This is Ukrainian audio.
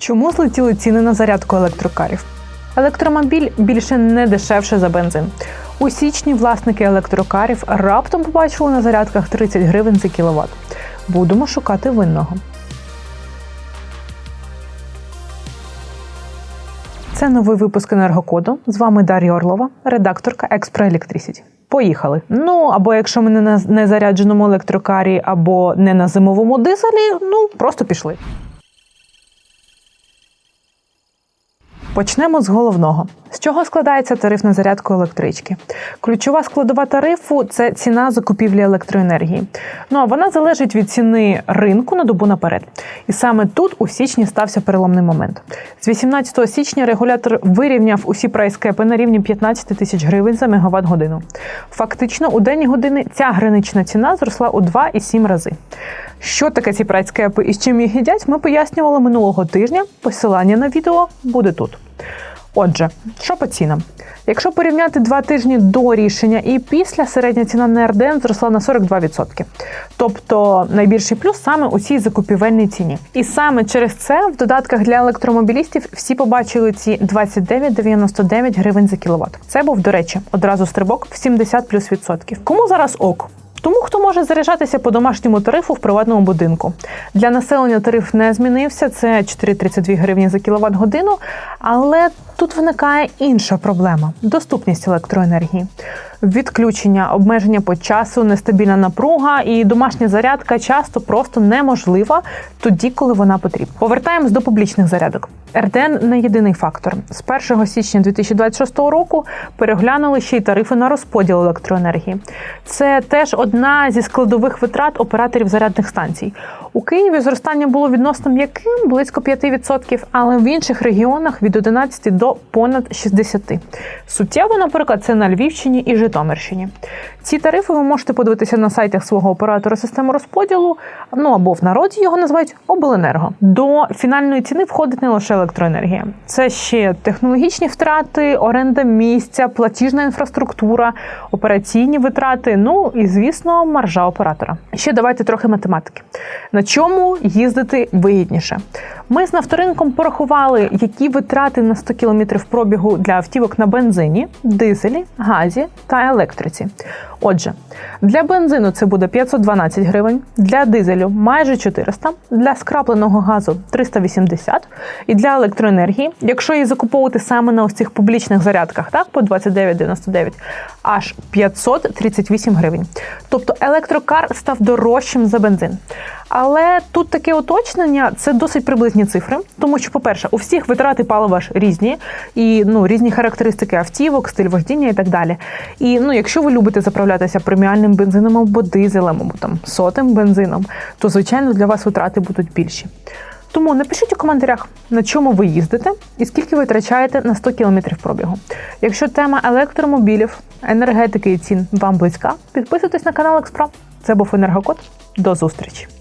Чому злетіли ціни на зарядку електрокарів? Електромобіль більше не дешевше за бензин. У січні власники електрокарів раптом побачили на зарядках 30 гривень за кіловат. Будемо шукати винного. Це новий випуск енергокоду. З вами Дар'я Орлова, редакторка Експро Електрісіті. Поїхали. Ну або якщо ми не на незарядженому електрокарі, або не на зимовому дизелі, ну просто пішли. Почнемо з головного. Чого складається тариф на зарядку електрички? Ключова складова тарифу це ціна закупівлі електроенергії. Ну а вона залежить від ціни ринку на добу наперед. І саме тут у січні стався переломний момент. З 18 січня регулятор вирівняв усі прайскепи на рівні 15 тисяч гривень за мегаватт годину. Фактично, у денні години ця гранична ціна зросла у 2,7 рази. Що таке ці прайскепи і з чим їх їдять, ми пояснювали минулого тижня. Посилання на відео буде тут. Отже, що по цінам? Якщо порівняти два тижні до рішення і після середня ціна на РДН зросла на 42%. Тобто найбільший плюс саме у цій закупівельній ціні. І саме через це в додатках для електромобілістів всі побачили ці 29,99 гривень за кіловат. Це був, до речі, одразу стрибок в 70 плюс відсотків. Кому зараз ок? Тому хто може заряджатися по домашньому тарифу в приватному будинку. Для населення тариф не змінився, це 4,32 гривні за кіловат годину. Але тут виникає інша проблема доступність електроенергії. Відключення, обмеження по часу, нестабільна напруга і домашня зарядка часто просто неможлива тоді, коли вона потрібна. Повертаємось до публічних зарядок. РДН не єдиний фактор. З 1 січня 2026 року переглянули ще й тарифи на розподіл електроенергії. Це теж одна зі складових витрат операторів зарядних станцій. У Києві зростання було відносно м'яким, близько 5%, але в інших регіонах від 11 до понад 60%. Суттєво, наприклад, це на Львівщині і Житомирщині. Ці тарифи ви можете подивитися на сайтах свого оператора системи розподілу, ну або в народі його називають обленерго. До фінальної ціни входить не лише електроенергія, це ще технологічні втрати, оренда місця, платіжна інфраструктура, операційні витрати. Ну і звісно, маржа оператора. Ще давайте трохи математики. На чому їздити вигідніше? Ми з нафторинком порахували, які витрати на 100 км пробігу для автівок на бензині, дизелі, газі та електриці. Отже, для бензину це буде 512 гривень, для дизелю майже 400, для скрапленого газу 380 і для електроенергії, якщо її закуповувати саме на ось цих публічних зарядках, так по 29,99, аж 538 гривень. Тобто електрокар став дорожчим за бензин. Але тут таке уточнення це досить приблизні цифри, тому що, по-перше, у всіх витрати палива ж різні, і ну різні характеристики автівок, стиль вождіння і так далі. І ну, якщо ви любите заправлятися преміальним бензином або дизелем, або там сотим бензином, то звичайно для вас витрати будуть більші. Тому напишіть у коментарях, на чому ви їздите і скільки ви витрачаєте на 100 км пробігу. Якщо тема електромобілів, енергетики і цін вам близька, підписуйтесь на канал Експро. Це був енергокод. До зустрічі!